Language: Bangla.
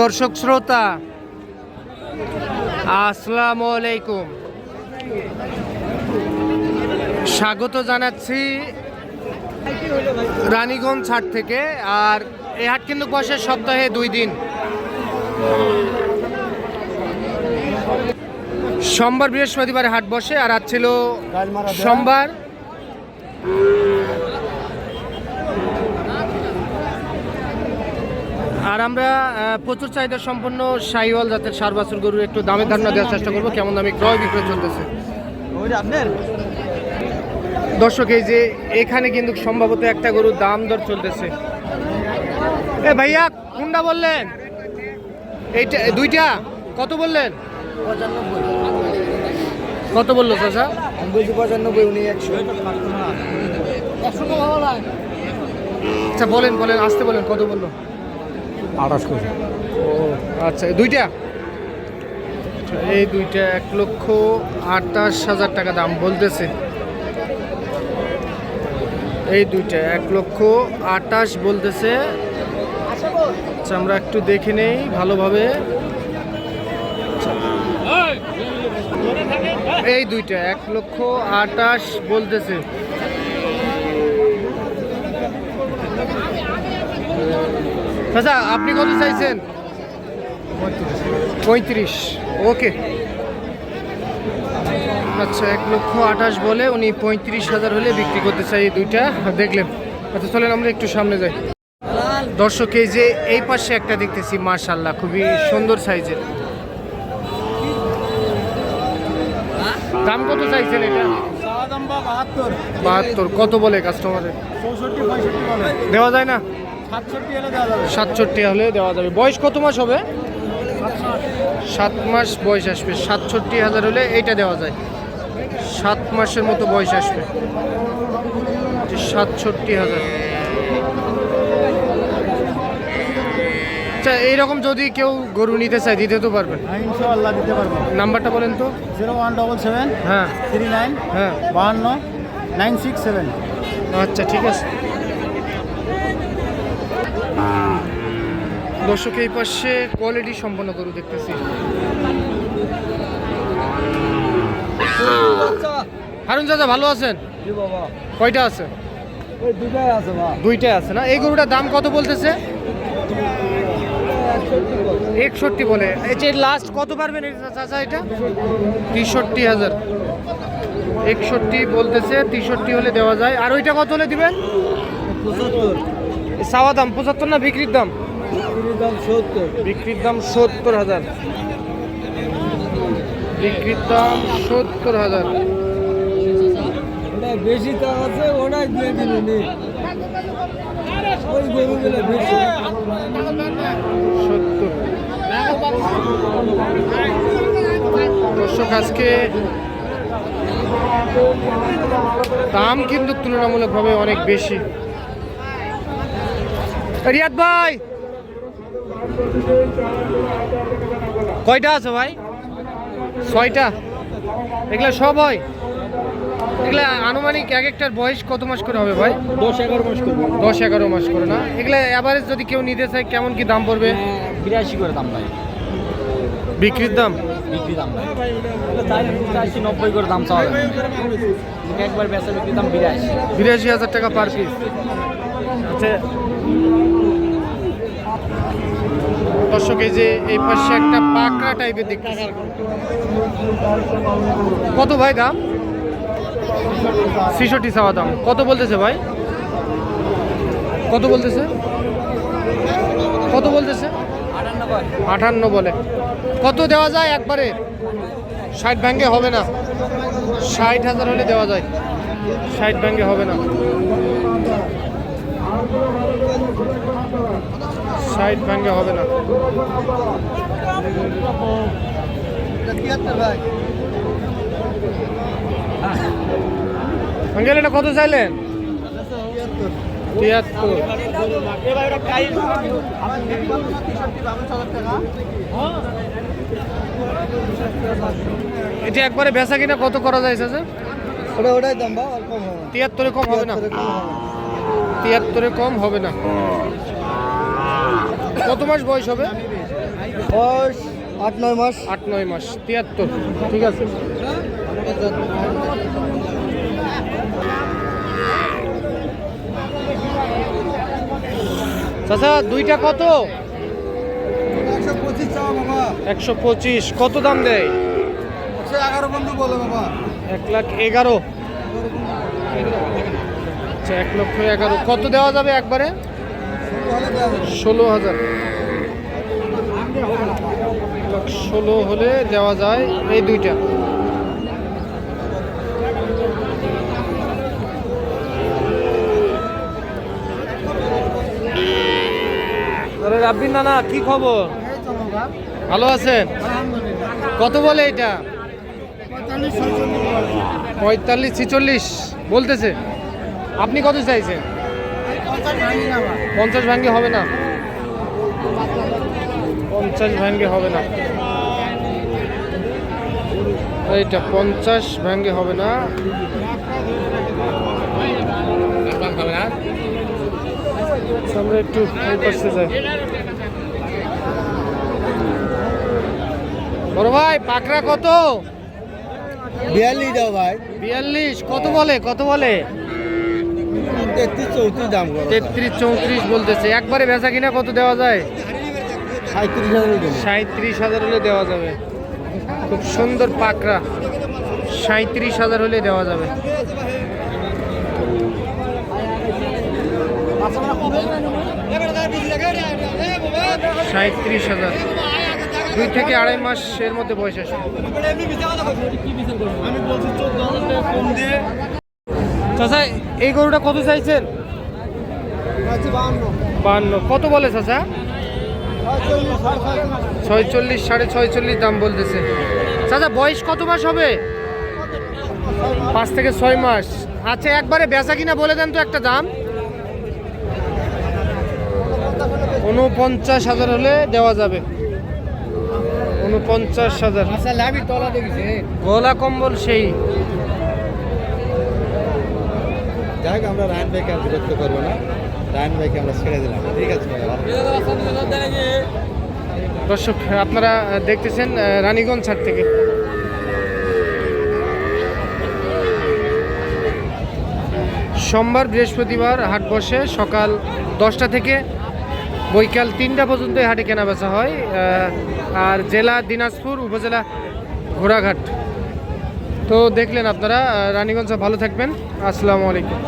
দর্শক শ্রোতা আসসালামু আলাইকুম। স্বাগত জানাচ্ছি রানীগঞ্জ হাট থেকে আর এই হাট কিন্তু বসে সপ্তাহে দুই দিন। সোমবার বৃহস্পতিবার হাট বসে আর আজ ছিল সোমবার। আর আমরা প্রচুর চাহিদা সম্পন্ন সাইওয়াল জাতের সার বাছুর গরুর একটু দামে ধারণা দেওয়ার চেষ্টা করব। কেমন দামে ক্রয় বিক্রয় চলতেছে? দর্শক এই যে এখানে কিন্তু সম্ভবত একটা গরুর দাম দর চলতেছে। এ ভাইয়া কোনটা বললেন? এইটা দুইটা? কত বললেন? কত বলল পঁচানব্বই উনি একশো। আচ্ছা বলেন বলেন আসতে বলেন কত বলল? আঠাশ কেজি। ও আচ্ছা দুইটা? এই দুইটা এক লক্ষ আটাশ হাজার টাকা দাম বলতেছে। এই দুইটা এক লক্ষ আটাশ বলতেছে। আচ্ছা আমরা একটু দেখে নেই ভালোভাবে। এই দুইটা এক লক্ষ আটাশ বলতেছে। আচ্ছা আপনি কত চাইছেন? পঁয়ত্রিশ। ওকে। আচ্ছা এক লক্ষ আঠাশ বলে উনি পঁয়ত্রিশ হাজার হলে বিক্রি করতে চাই এই দুইটা। দেখলেন। আচ্ছা চলেন আমরা একটু সামনে যাই। দর্শক এই যে এই পাশে একটা দেখতেছি মার্শাল্লাহ খুবই সুন্দর সাইজের। দাম কত চাইছেন এটা? বাহাত্তর। কত বলে কাস্টমারের দেওয়া যায় না? সাতষট্টি হলে দেওয়া যাবে। বয়স কত মাস হবে? সাত মাস। বয়স আসবে। সাতষট্টি হাজার হলে এইটা দেওয়া যায়। সাত মাসের মতো বয়স আসবে। সাতষট্টি হাজার। আচ্ছা এইরকম যদি কেউ গরু নিতে চায় দিতে তো পারবেন হ্যাঁ ইনশাআল্লাহ দিতে পারব। নাম্বারটা বলেন তো। জিরো ওয়ান ডবল সেভেন হ্যাঁ। থ্রি নাইন হ্যাঁ। বাহান্ন নাইন সিক্স সেভেন। আচ্ছা ঠিক আছে। দর্শক এই পাশে কোয়ালিটি সম্পন্ন গরু দেখতেছি। হারুন চাচা ভালো আছেন? কয়টা আছে? দুইটাই আছে না? এই গরুটার দাম কত বলতেছে? একষট্টি বলে। এই যে লাস্ট কত পারবেন চাচা এটা? তেষট্টি হাজার। একষট্টি বলতেছে তেষট্টি হলে দেওয়া যায়। আর ওইটা কত হলে দিবেন? সাওয়া দাম পঁচাত্তর না বিক্রির দাম? তিরির দাম সত্তর। বিক্রির দাম সত্তর হাজার। বিক্রির দাম সত্তর হাজার। বেশি দাম আছে ওটাই দিয়ে দিল ওই গরুগুলো বেশি। সত্তর। দর্শক আজকে দাম কিন্তু তুলনামূলকভাবে অনেক বেশি। রিয়াদ ভাই! কয়টা আছে ভাই? ছয়টা? এগুলো সব হয়? এগুলা আনুমানিক এক একটার বয়স কত মাস করে হবে ভাই? দশ এগারো মাস করব দশ এগারো মাস করে না? এগুলা অ্যাভারেজ যদি কেউ নিতে চায় কেমন কি দাম পড়বে? বিরাশি করে দাম ভাই। বিক্রির দাম? বিক্রি দাম চাই নব্বই করে দাম চাওয়া একবার বেচা বিক্রি দাম বিরাশি। বিরাশি হাজার টাকা পার পিস আচ্ছা দর্শক, এই যে এই পাশে একটা পাকড়া টাইপের দেখতেছি। কত ভাই দাম? ছিষট্টি চাওয়া দাম। কত বলতেছে ভাই? কত বলতেছে? কত বলতেছে? আটান্ন বলে। কত দেওয়া যায় একবারে? ষাট ব্যাঙ্গে হবে না। ষাট হাজার হলে দেওয়া যায়। ষাট ব্যাঙ্গে হবে না। ষাট ব্যাঙ্গে হবে না। আঙ্কেল এটা কত চাইলেন তিয়াত্তর। এটা একবারে বেচা কিনা কত করা যায় চাচা? ওটা ওটাই দাম বা তিয়াত্তরে কম হবে। না তিয়াত্তরে কম হবে না। তিয়াত্তরে কম হবে না কত মাস বয়স হবে? বয়স আট নয় মাস। আট নয় মাস তিয়াত্তর। ঠিক আছে। চাচা দুইটা কত? একশো পঁচিশ। কত দাম দেয়? এক লাখ এগারো। আচ্ছা এক লক্ষ এগারো। কত দেওয়া যাবে একবারে? ষোলো হাজার। ষোলো হলে দেওয়া যায় এই দুইটা। আরে রাব্বিন নানা কি খবর? ভালো আছেন? কত বলে এটা? পঁয়তাল্লিশ ছিচল্লিশ। বলতেছে। আপনি কত চাইছেন? পঞ্চাশ ভাঙ্গে হবে না। পঞ্চাশ ভাঙ্গে হবে না। এইটা পঞ্চাশ ভাঙ্গে হবে না। আচ্ছা, আমরা একটু পাশে যাই। বড় ভাই পাকড়া কত? বিয়াল্লিশ দাও ভাই। বিয়াল্লিশ কত বলে কত বলে? তেত্রিশ চৌত্রিশ দাম তেত্রিশ চৌত্রিশ বলতেছে। একবারে বেচা কিনা কত দেওয়া যায়? সাঁত্রিশ হাজার সাঁত্রিশ হাজার হলে দেওয়া যাবে। খুব সুন্দর পাকড়া। সাঁত্রিশ হাজার হলে দেওয়া যাবে। সাঁত্রিশ হাজার। দুই থেকে আড়াই মাসের মধ্যে বয়স আসবে। চাচা এই গরুটা কত চাইছেন? বাহান্ন। বান্ন কত বলে চাচা? ছয়চল্লিশ সাড়ে ছয়চল্লিশ দাম বলতেছে। চাচা বয়স কত মাস হবে? পাঁচ থেকে ছয় মাস। আচ্ছা একবারে বেচা কিনা বলে দেন তো একটা দাম। উনপঞ্চাশ হাজার হলে দেওয়া যাবে। উনপঞ্চাশ হাজার। আচ্ছা গলা কম্বল সেই। যাই হোক আমরা রায়ন ভাইকে আর বিরক্ত করব না। রায়ন ভাইকে আমরা ছেড়ে দিলাম। ঠিক আছে দর্শক, আপনারা দেখতেছেন রানীগঞ্জ ছাড় থেকে। সোমবার বৃহস্পতিবার হাট বসে সকাল দশটা থেকে বৈকাল তিনটা পর্যন্ত হাটে কেনা বেচা হয় আর জেলা দিনাজপুর উপজেলা ঘোড়াঘাট। তো দেখলেন আপনারা রানীগঞ্জ ভালো থাকবেন। আসসালামু আলাইকুম।